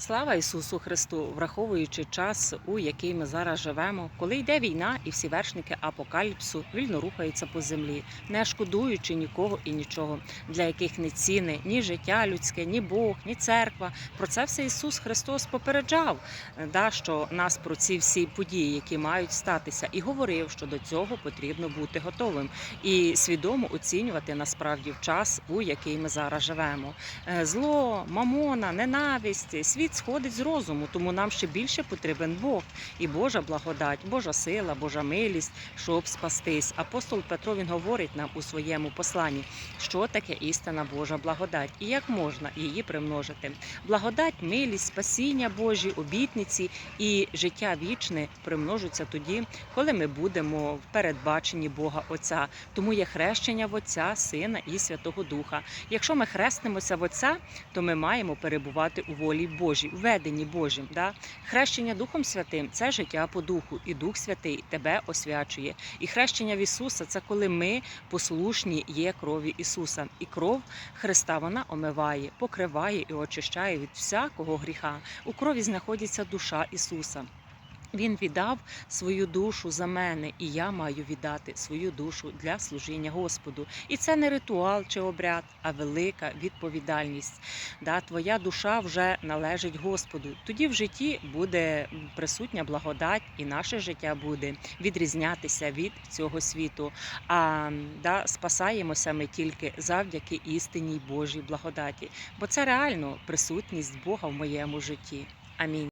Слава Ісусу Христу, враховуючи час, у який ми зараз живемо, коли йде війна, і всі вершники апокаліпсу вільно рухаються по землі, не шкодуючи нікого і нічого, для яких не ціни ні життя людське, ні Бог, ні церква. Про це все Ісус Христос попереджав, да, що нас про ці всі події, які мають статися, і говорив, що до цього потрібно бути готовим і свідомо оцінювати насправді в час, у який ми зараз живемо. Е, Зло, мамона, ненависть, світ сходить з розуму, тому нам ще більше потрібен Бог і Божа благодать, Божа сила, Божа милість, щоб спастись. Апостол Петро він говорить нам у своєму посланні, що таке істина Божа благодать і як можна її примножити. Благодать, милість, спасіння Божі, обітниці і життя вічне примножуться тоді, коли ми будемо в передбаченні Бога Отця. Тому є хрещення в Отця, Сина і Святого Духа. Якщо ми хрестимося в Отця, то ми маємо перебувати у волі Божій, у введені Божим. Да? Хрещення Духом Святим це життя по духу, і Дух Святий тебе освячує. І хрещення в Ісуса це коли ми послушні є крові Ісуса. І кров Христа вона омиває, покриває і очищає від всякого гріха. У крові знаходиться душа Ісуса. Він віддав свою душу за мене, і я маю віддати свою душу для служіння Господу. І це не ритуал чи обряд, а велика відповідальність. Да, твоя душа вже належить Господу. Тоді в житті буде присутня благодать, і наше життя буде відрізнятися від цього світу. А да, спасаємося ми тільки завдяки істинній Божій благодаті, бо це реально присутність Бога в моєму житті. Амінь.